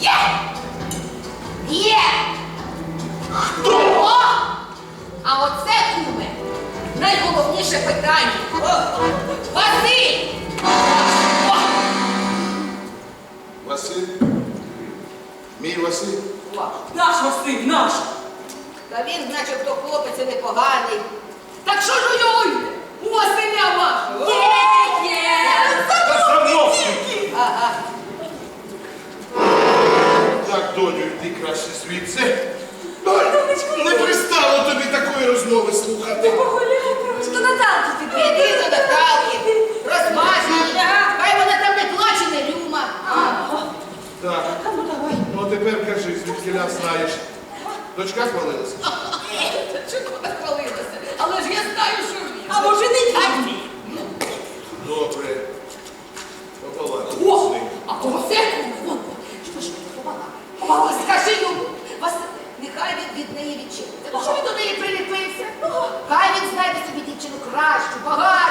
Є! Є! Хто? А оце, куме, найголовніше питання. О, Василь! Василь? Мій Василь? Наш Василь, наш! Та він, значить, то хлопець непоганий. Доню, йди краще звідси. Донь, не пристало тобі такої розмови слухати. Що танці ти Іди до Наталки, розмажи. Хай вона там не плаче, не люма. Так, Ну давай. ну тепер кажи, звідки ля знаєш. Дочка хвалилася? Чого що він до неї приліпився? Хай він знайде собі дівчину кращу, багатшу.